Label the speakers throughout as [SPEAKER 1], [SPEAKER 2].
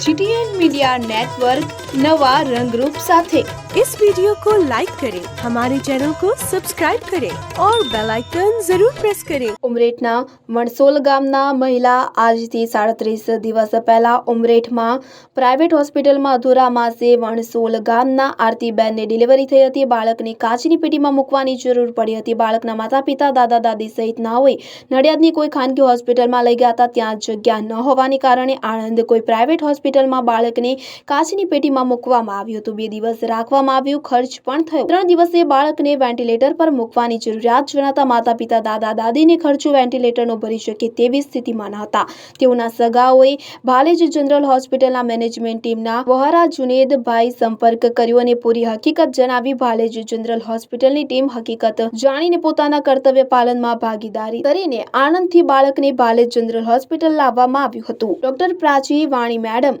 [SPEAKER 1] GTN media network नवा रंगरूप साथे
[SPEAKER 2] इस वीडियो को लाइक करें हमारे चैनल को सब्सक्राइब करें और बेल आइकन जरूर प्रेस करें
[SPEAKER 1] ઉમરેઠના વણસોલ ગામના મહિલા આજથી સાડત્રીસ દિવસ પહેલા ઉમરેઠમાં પ્રાઇવેટ હોસ્પિટલમાં અધૂરા માસે વણસોલ ગામના આરતીબેનને ડિલિવરી થઈ હતી બાળકને કાચની પેટીમાં મૂકવાની જરૂર પડી હતી બાળકના માતા પિતા દાદા દાદી સહિત ના હોય નડિયાદની કોઈ ખાનગી હોસ્પિટલમાં લઈ ગયા હતા ત્યાં જગ્યા ન હોવાને કારણે આણંદ કોઈ પ્રાઇવેટ હોસ્પિટલમાં બાળકને કાચની પેટીમાં મૂકવામાં આવ્યું હતું. બે દિવસ રાખવામાં આવ્યું, ખર્ચ પણ થયો. ત્રણ દિવસે બાળકને વેન્ટિલેટર પર મૂકવાની જરૂરિયાત જણાતા માતા પિતા દાદા, દાદીને ખર્ચો વેન્ટિલેટરનો ભરી શકે તેવી સ્થિતિમાં ન હતા. તેઓના સગાઓએ ભાલેજ જનરલ હોસ્પિટલના મેનેજમેન્ટ ટીમના વહારા જુનેદભાઈ સંપર્ક કર્યો અને પૂરી હકીકત જણાવી ભાલેજ જનરલ હોસ્પિટલની ટીમ હકીકત જાણીને પોતાના કર્તવ્ય પાલનમાં ભાગીદારી કરીને આનંદથી બાળકને ભાલેજ જનરલ હોસ્પિટલ લાવવામાં આવ્યું હતું. ડોક્ટર પ્રાચી વાણી મેડમ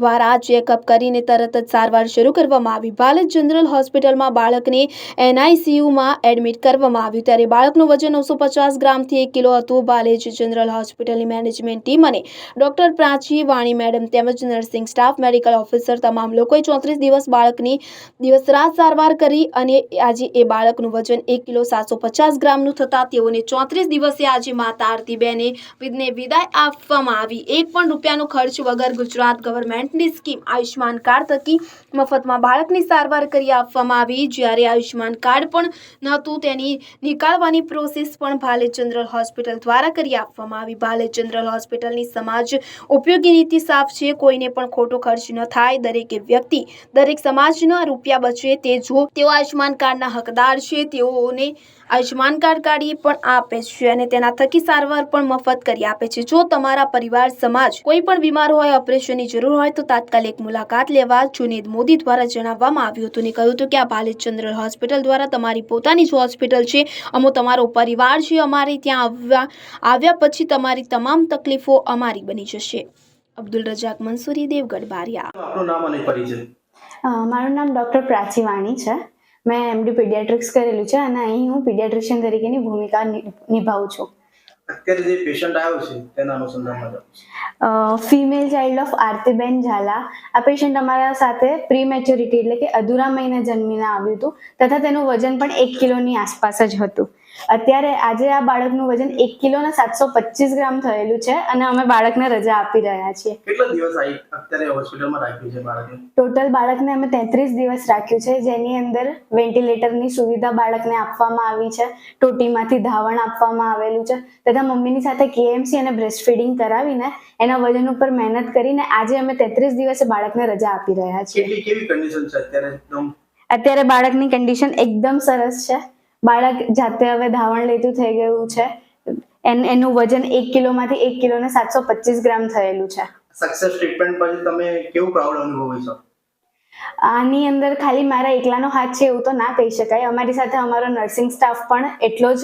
[SPEAKER 1] દ્વારા ચેકઅપ કરીને તરત જ સારવાર શરૂ કરવામાં આવી. ભાલેજ જનરલ હોસ્પિટલમાં બાળકને એનઆઈસીયુમાં એડમિટ કરવામાં આવ્યું. ત્યારે બાળકનું વજન નવસો પચાસ ગ્રામથી એક કિલો હતું. બાલેજ જનરલ હોસ્પિટલની મેનેજમેન્ટ ટીમ અને ડોક્ટર પ્રાચી વાણી મેડમ તેમજ નર્સિંગ સ્ટાફ, મેડિકલ ઓફિસર તમામ લોકોએ ચોત્રીસ દિવસ બાળકની દિવસ રાત સારવાર કરી અને આજે એ બાળકનું વજન એક કિલો સાતસો પચાસ ગ્રામનું થતાં તેઓને ચોત્રીસ દિવસે આજે માતા આરતીબેને વિદને વિદાય આપવામાં આવી. એક પણ રૂપિયાનો ખર્ચ વગર ગુજરાત ગવર્મેન્ટની સ્કીમ આયુષ્યમાન કાર્ડ થકી મફતમાં બાળકની સારવાર કરી આપવામાં આવી. જ્યારે આયુષ્યમાન કાર્ડ પણ નહોતું, તેની નીકાળવાની પ્રોસેસ પણ ભાલે જનરલ હોસ્પિટલ દ્વારા કરી આપવામાં આવી. ભાલે જનરલ હોસ્પિટલની સમાજ ઉપયોગી નીતિ સાફ છે. કોઈને પણ ખોટો ખર્ચ ન થાય. દરેક વ્યક્તિ, દરેક સમાજના રૂપિયા બચે. તે જો તેઓ આયુષ્યમાન કાર્ડના હકદાર છે, તેઓને આયુષ્યમાન કાર્ડ કાઢી પણ આપે છે અને તેના થકી સારવાર પણ મફત કરી આપે છે. જો તમારા પરિવાર, સમાજ કોઈ પણ બીમાર હોય, ઓપરેશનની જરૂર હોય તો તાત્કાલિક મુલાકાત લેવા જુનેદ મોદી દ્વારા જણાવવામાં આવ્યું હતું ને કહ્યું હતું કે આ ભાલેજ જનરલ હોસ્પિટલ દ્વારા તમારી પોતાની જ હોસ્પિટલ છે અમો તમારો પરિવાર છે અમારે ત્યાં આવવા આવ્યા પછી તમારી તમામ તકલીફો અમારી બની જશે. અબ્દુલ રજાક મંસૂરી દેવગઢ બારિયા.
[SPEAKER 3] આપનું નામ અને પરિચય?
[SPEAKER 4] મારું નામ ડૉક્ટર પ્રાચી વાણી છે. મેં એમડી પીડિયાટ્રિક્સ કરેલું છે અને અહીં હું પીડિયાટ્રિશિયન તરીકેની ભૂમિકા નિભાવું છું.
[SPEAKER 3] અત્યારે જે પેશન્ટ આવ્યો છે તેના અનુસંધાનમાં
[SPEAKER 4] ફિમેલ ચાઇલ્ડ ઓફ આરતીબેન ઝાલા. આ પેશન્ટ અમારા સાથે પ્રી મેચ્યોરિટી એટલે કે અધૂરા મહિને જન્મીને આવ્યું હતું તથા તેનું વજન પણ એક કિલોની આસપાસ જ હતું. અત્યારે આજે આ બાળકનું વજન એક કિલોના સાતસો પચીસ ગ્રામ થયેલું છે અને અમે બાળકને રજા આપી રહ્યા છીએ.
[SPEAKER 3] કેટલા દિવસ અત્યારે હોસ્પિટલમાં રાખ્યું છે બાળકને?
[SPEAKER 4] ટોટલ બાળકને અમે તેત્રીસ દિવસ રાખ્યું છે જેની અંદર વેન્ટિલેટરની સુવિધા બાળકને આપવામાં આવી છે ટોટીમાંથી ધાવણ આપવામાં આવેલું છે તથા મમ્મીની સાથે કેએમસી અને બ્રેસ્ટ ફીડિંગ કરાવીને એના વજન ઉપર મહેનત કરીને આજે અમે તેત્રીસ દિવસે બાળકને રજા આપી રહ્યા છીએ.
[SPEAKER 3] અત્યારે?
[SPEAKER 4] બાળકની કન્ડિશન એકદમ સરસ છે. બાળક જાતે હવે ધાવણ લેતું થઈ ગયું છે. એન એનું વજન એક કિલોમાંથી એક કિલોને સાતસો પચીસ ગ્રામ થયેલું છે.
[SPEAKER 3] સક્સેસ ટ્રીટમેન્ટ પછી તમે કેવું પ્રાઉડ અનુભવો છો?
[SPEAKER 4] આની અંદર ખાલી મારા એકલાનો હાથ છે એવું તો ના કહી શકાય. અમારી સાથે અમારો નર્સિંગ સ્ટાફ પણ એટલો જ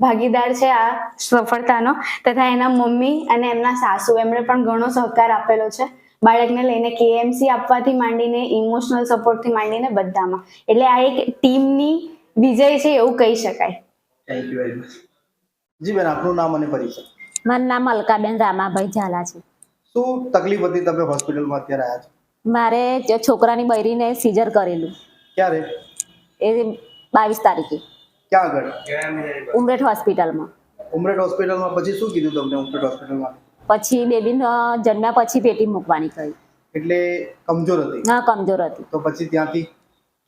[SPEAKER 4] ભાગીદાર છે આ સફળતાનો તથા એના મમ્મી અને એમના સાસુ એમણે પણ ઘણો સહકાર આપેલો છે. બાળકને લઈને કેએમસી આપવાથી માંડીને ઇમોશનલ સપોર્ટથી માંડીને બધામાં. એટલે આ એક ટીમની વિજય છે એવું કહી શકાય.
[SPEAKER 3] Thank you very much ji બેન આપનું નામ અને પરિચય.
[SPEAKER 5] મારું નામ અલકાબેન રામાભાઈ ઝાલા છે.
[SPEAKER 3] શું તકલીફ હતી તમે હોસ્પિટલમાં અત્યારે આવ્યા છો?
[SPEAKER 5] મારે છોકરાની બૈરીને સીઝર કરેલું.
[SPEAKER 3] ક્યારે?
[SPEAKER 5] એ બાવીસ તારીખે.
[SPEAKER 3] ક્યાં આગળ?
[SPEAKER 5] ઉમરેઠ હોસ્પિટલમાં.
[SPEAKER 3] ઉમરેઠ હોસ્પિટલમાં પછી શું કીધું તમને ઉમરેઠ હોસ્પિટલમાં?
[SPEAKER 5] પછી બેબીને જન્મ્યા પછી પેટી મૂકવાની કહી
[SPEAKER 3] એટલે કમજોર હતી?
[SPEAKER 5] હા કમજોર હતી.
[SPEAKER 3] તો પછી ત્યાંથી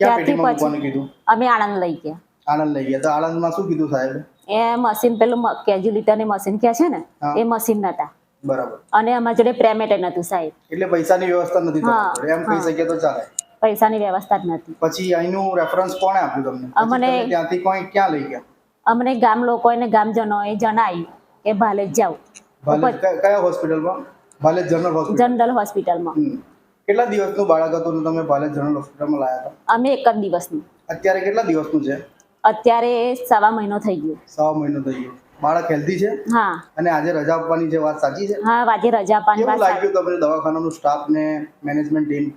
[SPEAKER 3] ક્યાં પેટીમાં મૂકવાનું કીધું?
[SPEAKER 5] અમે આણંદ લઈ ગયા.
[SPEAKER 3] આણંદ લઈ ગયા. તો આણંદમાં શું કીધું સાહેબ?
[SPEAKER 5] એ મશીન પેલું કેજ્યુલિટરની મશીન કહે છે ને એ મશીન નતા.
[SPEAKER 3] બરાબર.
[SPEAKER 5] અને અમારા જોડે પ્રેમેટ નતું સાહેબ.
[SPEAKER 3] એટલે પૈસાની વ્યવસ્થા નથી. એમ કહી શકીએ તો ચાલે.
[SPEAKER 5] પૈસાની વ્યવસ્થા જ નથી.
[SPEAKER 3] પછી અહીંનું રેફરન્સ કોણે આપ્યું તમને?
[SPEAKER 5] અમને-
[SPEAKER 3] ત્યાંથી કોઈ ક્યાં લઈ ગયા?
[SPEAKER 5] અમને ગામ લોકોને ગામજનોએ જણાવ્યું કે ભાલે
[SPEAKER 3] જાવ કયા- હોસ્પિટલમાં ભાલે જનરલ હોસ્પિટલ
[SPEAKER 5] જનરલ હોસ્પિટલમાં.
[SPEAKER 3] કેટલા દિવસનું બાળક હતું તમે ભાલે જનરલ હોસ્પિટલમાં લાયા હતા?
[SPEAKER 5] અમે એક જ દિવસનું.
[SPEAKER 3] અત્યારે કેટલા દિવસનું છે?
[SPEAKER 5] અત્યારે સવા મહિનો થઈ ગયો.
[SPEAKER 3] સવા મહિનો થઈ ગયો. બાળક હેલ્ધી છે?
[SPEAKER 5] હા.
[SPEAKER 3] અને આજે રજા આપવાની છે વાત સાચી છે?
[SPEAKER 5] હા આજે રજા આપવાની વાત
[SPEAKER 3] લાગ્યું તમને દવાખાનાનું સ્ટાફ ને મેનેજમેન્ટ ટીમ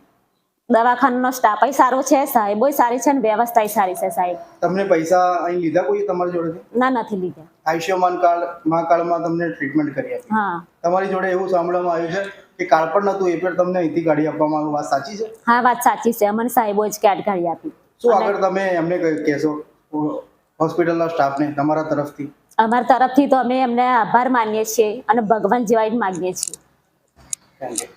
[SPEAKER 5] દવાખાનાનો સ્ટાફ સારો છે સાહેબ સારી છે ને વ્યવસ્થા સારી છે સાહેબ.
[SPEAKER 3] તમને પૈસા અહીં લીધા કોઈ તમારી જોડે
[SPEAKER 5] ના નથી લીધા.
[SPEAKER 3] આયુષ્યમાન કાર્ડ મા કાર્ડમાં તમને ટ્રીટમેન્ટ કરી આપી
[SPEAKER 5] હા.
[SPEAKER 3] તમારી જોડે એવું સાંભળવામાં આવ્યું છે કે કાર્ડ પણ નતું એ પણ તમને અહીંથી કાઢી આપવામાં આવ્યું વાત સાચી છે?
[SPEAKER 5] હા વાત સાચી છે. અમને સાહેબો જ કાર્ડ કાઢી આપી.
[SPEAKER 3] શું
[SPEAKER 5] અને
[SPEAKER 3] આગળ તમે એમને કહેશો? હોસ્પિટલના સ્ટાફને તમારા તરફથી.
[SPEAKER 5] અમારા તરફથી તો અમે એમને આભાર માનીએ છીએ અને ભગવાન જેવા માગીએ છીએ.
[SPEAKER 3] Thank you